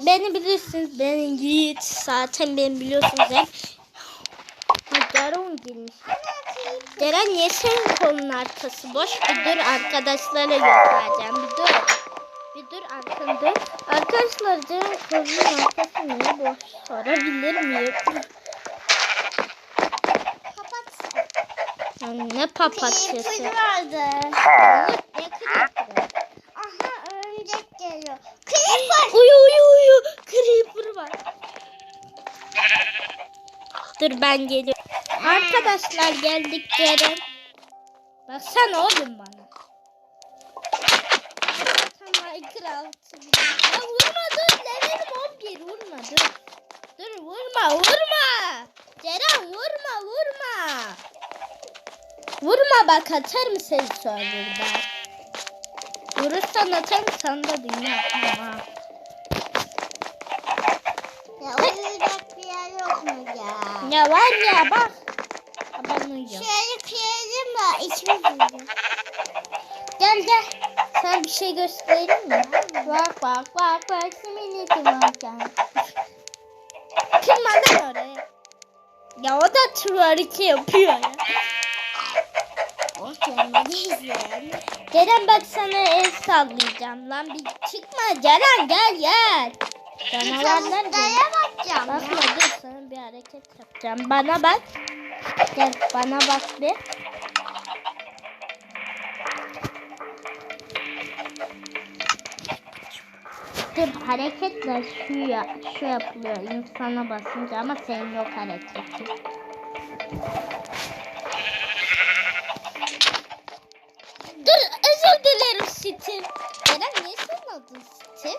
Beni bilirsiniz. Ben Yiğit. Zaten beni biliyorsunuz hep. Garon girmiş. Deren niye senin kolun arkası boş? Bir dur arkadaşlara göstereceğim. Bir dur. Bir dur arkanda. Arkadaşlar Deren kolunun arkası niye boş? Sorabilir miyim? Kapat. Yani ne papatyası? Vardı. Ne creeper? Örümcek geliyor. Creeper. Uyu uyu uyu. Creeper var. Dur ben geliyorum. Arkadaşlar geldik Ceren. Baksana oğlum bana. Tamam Minecraft. Ya vurma dur. Levelim 11 vurma dur. Vurma vurma. Ceren vurma vurma. Vurma bak atarım seni serverda. Vurursan atarım sana da dünya atmam ha. Ya uyuyacak bir yer yok mu ya? Ya var ya bak. Ben uyuyorum. Şöyle kıyalım da içimiz uyuyor. Gel gel. Sen bir şey göstereyim mi? Bak bak bak bak. Varken. Kırma lan oraya. Ya o da tuvalete yapıyor ya. O kendinizin. Ceren bak sana el sallayacağım lan. Bir çıkma Ceren gel gel. Canavarlar gel. Bakacağım. Bakma dur sana bir hareket yapacağım. Bana bak. Gel bana bak bir. Dur hareketle şu ya, şu yapılıyor insana basınca ama senin yok hareketin. Dur özür dilerim Steve. Eren niye senin adın Steve?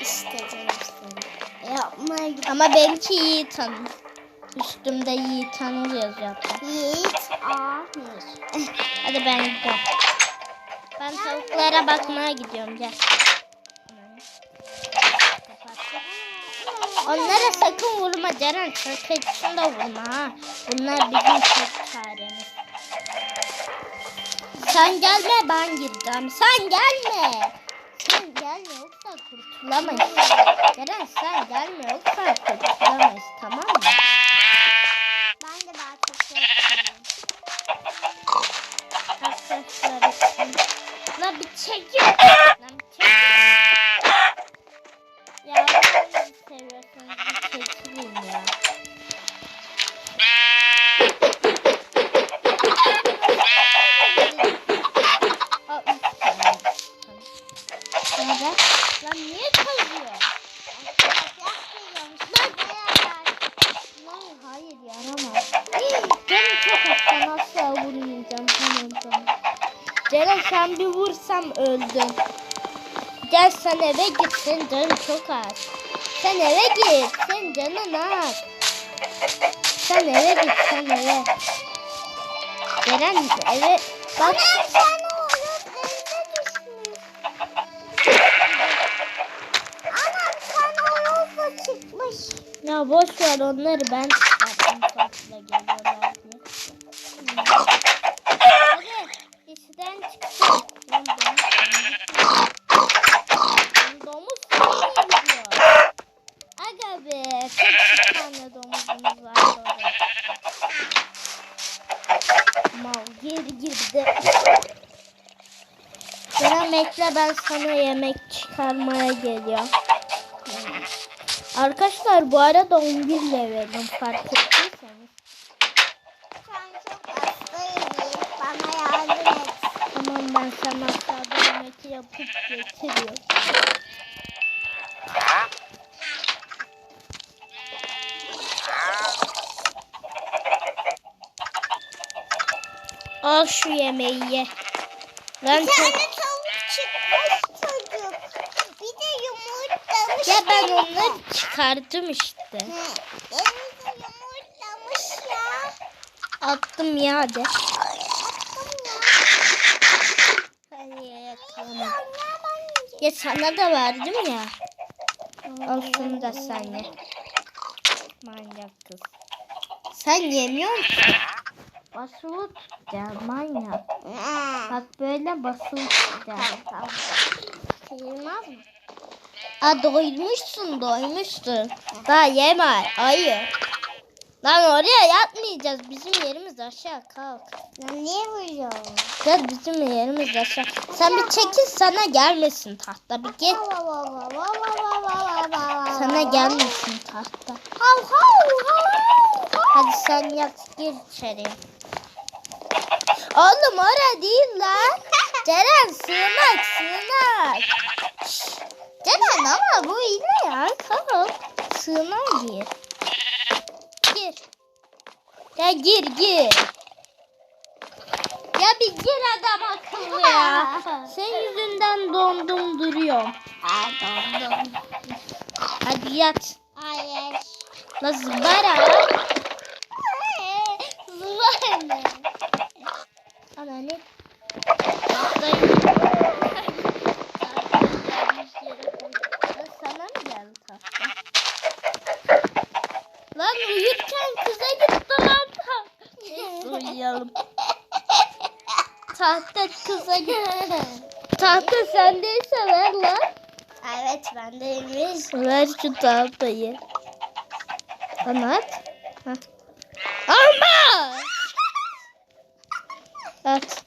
İşte canım seni. Yapmaya git. Ama benimki iyi tanır. Üstümde iyi tanır yazıyor. Yiğit Ahmir. Hadi ben gidiyorum. Ben tavuklara bakmaya gidiyorum gel. Onlara sakın vurma Ceren. Sakın da vurma ha. Bunlar bizim çaremiz. Sen gelme ben gireceğim. Sen gelme. Sen gelme yoksa kurtulamayız. Ceren sen gelme yoksa kurtulamayız tamam mı? Vursam öldün. Gel sen eve git senin canın çok az. Sen eve git senin canın az. Sen eve git sen eve. Ceren eve bak. Anam sen. Ya boş ver onları ben çıkarttım farklı geliyorlar diye. Var orada. Mal geri girdi. Ceren bekle ben sana yemek çıkarmaya geliyorum. Arkadaşlar bu arada 11 levelim fark ettiyseniz. Bana. Tamam ben sana aşağıda yemek yapıp getiriyorum. Al şu yemeği ye. Lan Bir tane tavuk çıkmış çocuk. Bir de yumurtlamış. Ya ben onları çıkardım işte. He, Denize yumurtlamış ya. Attım ya. Ay, attım ya. Tamam. Ben sana da verdim ya. Al şunu da sen ye. Manyak kız. Sen yemiyor musun? Basılı tutacağım manyak. Bak böyle basılı tutacağım. Tamam. Sayılmaz mı? Aa doymuşsun doymuşsun. Daha yeme ayı. Lan oraya yatmayacağız. Bizim yerimiz aşağı kalk. Lan niye vuruyorsun? Gel bizim yerimiz aşağı. Sen bir çekil sana gelmesin tahta. Bir git. Sana gelmesin tahta. Hav hav hav hav. Hadi sen yat gir içeri. Oğlum oraya değil lan. Ceren sığınak sığınak. Ceren ama bu yine ya kalk. Sığınak gir. Gir. Ya gir gir. Ya bir gir adam akıllı ya. Senin yüzünden dondum duruyorum. Aa dondum. Hadi yat. Hayır. La zıbara. Zıvar mı? Ana ne? Tahtayı. Sana mı geldi tahta? Lan uyurken kıza gitti lan tahta. Neyse uyuyalım. Tahta kıza gitti. Tahta sendeyse ver lan. Evet bendeymiş. Ver şu tahtayı. Bana at. Hah. At.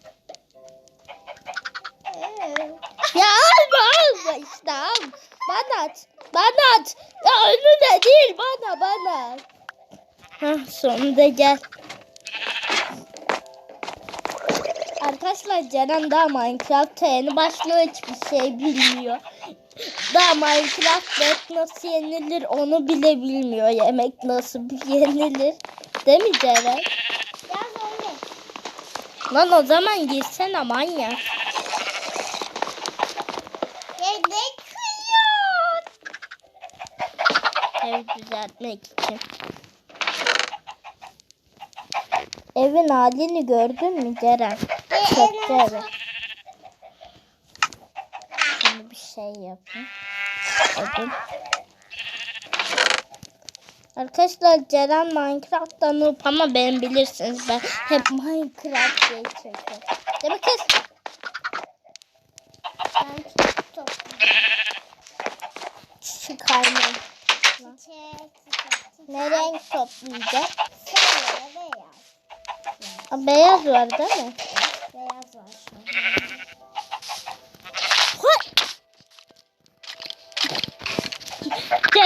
Ya alma alma işte al. Bana at. Bana at. Ya önüne değil bana bana. Hah sonunda gel. Arkadaşlar Ceren daha Minecraft'a yeni başlıyor hiçbir şey bilmiyor. Daha Minecraft et nasıl yenilir onu bile bilmiyor. Yemek nasıl yenilir. Değil mi Ceren? Lan o zaman girsene manyak. Yedek kıyıyor. Ev düzeltmek için. Evin halini gördün mü Ceren? Çöktü evi. Şimdi bir şey yapayım. Dedim. Arkadaşlar Ceren Minecraft'tan noob ama ben bilirsiniz ben hep Minecraft diye çekiyorum. Değil mi kız? Ben çiçek çiçek. Ne renk toplayacak? Sarı, beyaz. Aa, Beyaz var değil mi?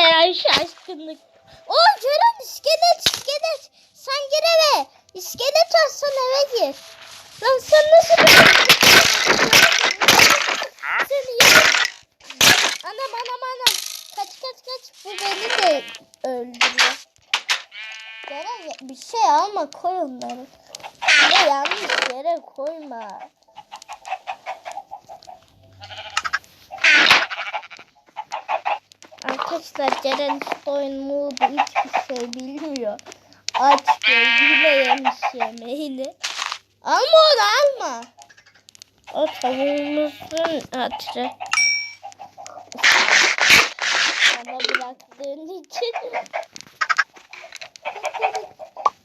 Ceren şaşkınlık. O Ceren iskelet iskelet. Sen gir eve. İskelet alsan eve gir. Lan sen nasıl. Seni yerim. Anam anam anam. Kaç kaç kaç. Bu beni de öldürüyor. Ceren bir şey alma koy onları. Ya yanlış yere koyma. Arkadaşlar Ceren oyun modu hiçbir şey bilmiyor. Aç gözüyle yemiş yemeğini. Alma onu alma. O tavuğumuzun hatırı. Bana bıraktığın için.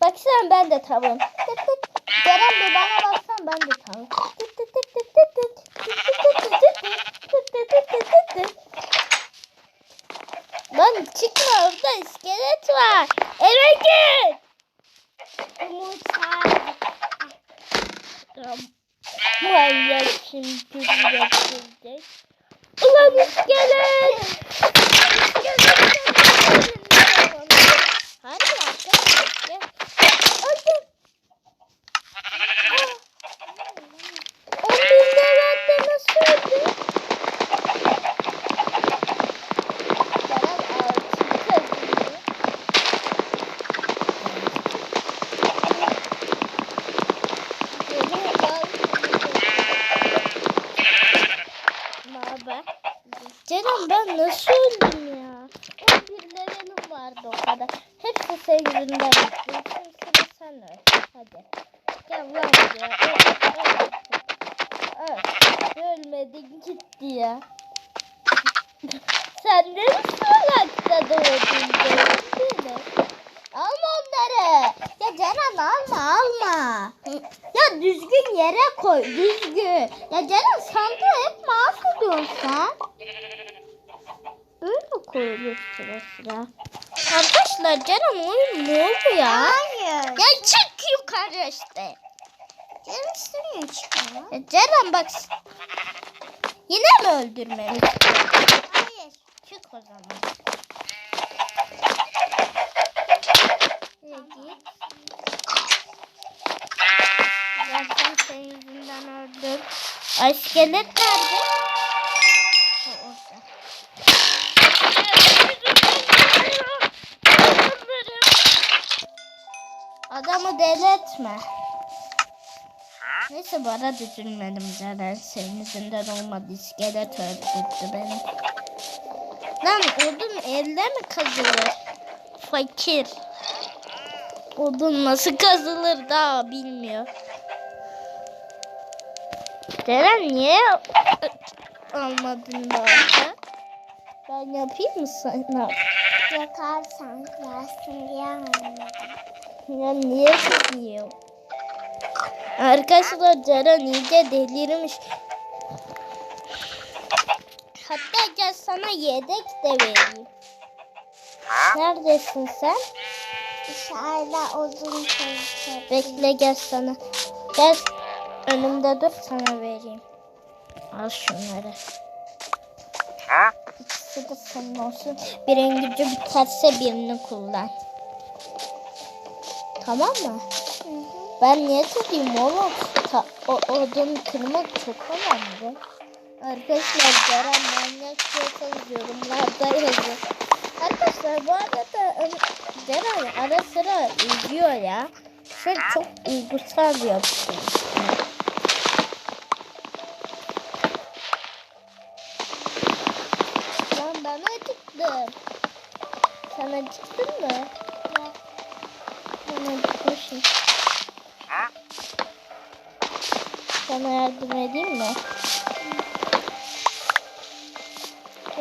Baksana ben de tavuğum. Ceren bir bana baksan ben de tavuğum. Tık tık tık tık tık tık. Tık tık tık tık tık. Tık tık tık tık tık tık. Lan çıkma orada iskelet var. Eve git. Yumurta. Manyak şimdi götürecek. Ulan iskelet. İskelet. Hadi arkadaşlar. gel. Hadi. Ah. O milyarda nasıl öldü? Ceren altı kazanıyor. Merhaba. Ceren ben nasıl öldüm ya? 11 levelim vardı o kadar. Hepsi senin yüzünden bitti. Şimdi sıra sen öl. Hadi. Gel lan buraya. Öl, öl. Öl. Ölmedin gitti ya. sen de mi salakta doğdun? Alma onları. Ya Ceren alma alma. Ya düzgün yere koy düzgün. Ya Ceren sandığı hep mahvediyorsun sen. koyulur sıra sıra. Arkadaşlar Ceren oyun ne oldu ya? Hayır. Ya çık yukarı işte. Canım istemiyor çıkıyor. Ya Ceren bak. Yine mi öldürmemiz? Hayır. Çık o zaman. Git. Zaten senin yüzünden öldüm. Ay iskelet nerede? Adamı deli etme. Neyse arada üzülmedim zaten. Senin yüzünden olmadı. İskelet öldürdü beni. Lan odun elde mi kazılır? Fakir. Odun nasıl kazılır daha bilmiyor. Deren niye almadın daha? Ben yapayım mı sana? Yakarsan gelsin diye anladım. Ya niye gidiyor? Arkadaşlar Ceren iyice delirmiş. Hatta gel sana yedek de vereyim. Neredesin sen? Dışarıda uzun çalışıyor. Bekle gel sana. Gel önümde dur sana vereyim. Al şunları. İkisi de senin olsun. Birinin gücü biterse birini kullan. Tamam mı? Ben niye tutayım oğlum? Ta, o odun kırmak çok önemli. Arkadaşlar Ceren manyak diyorsanız yorumlarda yazın. Arkadaşlar bu arada Ceren ara sıra üzüyor ya. An çok duygusal yapıyor. Lan ben acıktım. Sen acıktın mı? Ben acıkmışım. Sana yardım edeyim mi?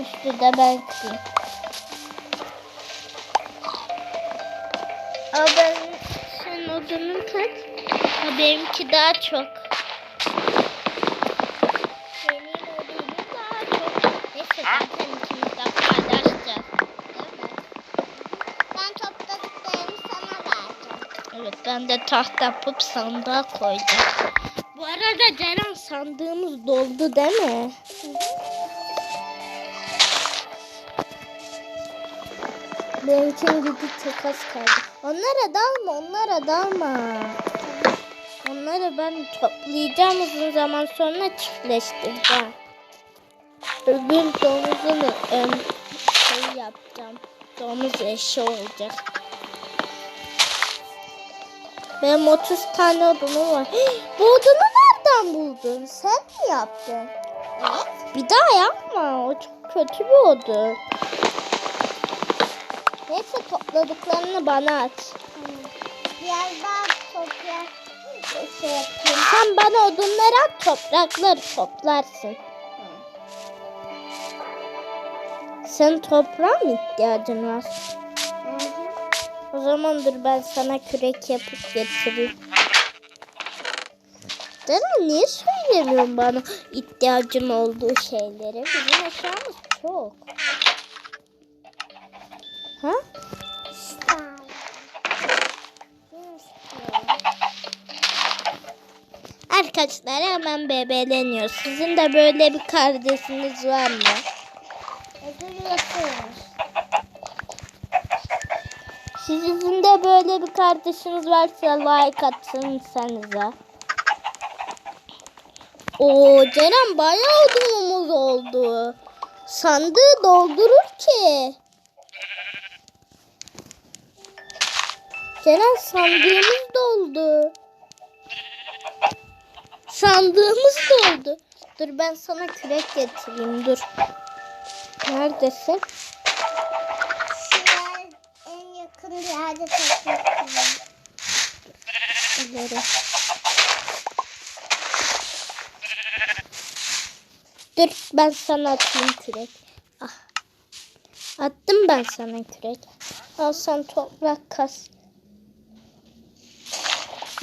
Üstü de ben kırayım. Aa ben senin odunun kaç? Ha, benimki daha çok. Benim odunum daha çok. Neyse ikimiz ben de tahta yapıp sandığa koydum. Bu arada Ceren sandığımız doldu değil mi? Benimkin gidi çok az kaldı. Onlara dalma, onlara dalma. Onları ben toplayacağım uzun zaman sonra çiftleştireceğim. Öbür domuzunu şey yapacağım. Domuz eşi olacak. Benim 30 tane odunum var. Bu odunu nereden buldun? Sen mi yaptın? Evet. Bir daha yapma. O çok kötü bir odun. Neyse topladıklarını bana at. Biraz daha toprak şey yapayım. Sen bana odunları at toprakları toplarsın. Sen toprağa mı ihtiyacın var? O zaman dur ben sana kürek yapıp getireyim. Deren niye söylemiyorsun bana ihtiyacın olduğu şeyleri? Bizim eşyamız çok. Ha? Arkadaşlar hemen bebeleniyor. Sizin de böyle bir kardeşiniz var mı? Yapıyoruz. Sizin de böyle bir kardeşiniz varsa like atsanıza. Oo Ceren bayağı odunumuz oldu. Sandığı doldurur ki. Ceren sandığımız doldu. Sandığımız doldu. Dur ben sana kürek getireyim dur. Neredesin? İleri. Dur ben sana atayım kürek. Ah. Attım ben sana kürek. Al sen toprak kas.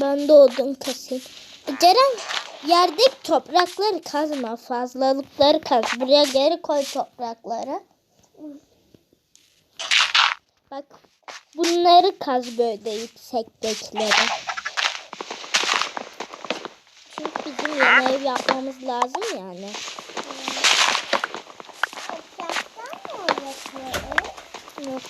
Ben de odun kasayım. Ceren yerdeki toprakları kazma. Fazlalıkları kaz. Buraya geri koy toprakları. Bak bunları kaz böyle yüksektekileri. Çünkü bizim yeni ev yapmamız lazım yani. Yok.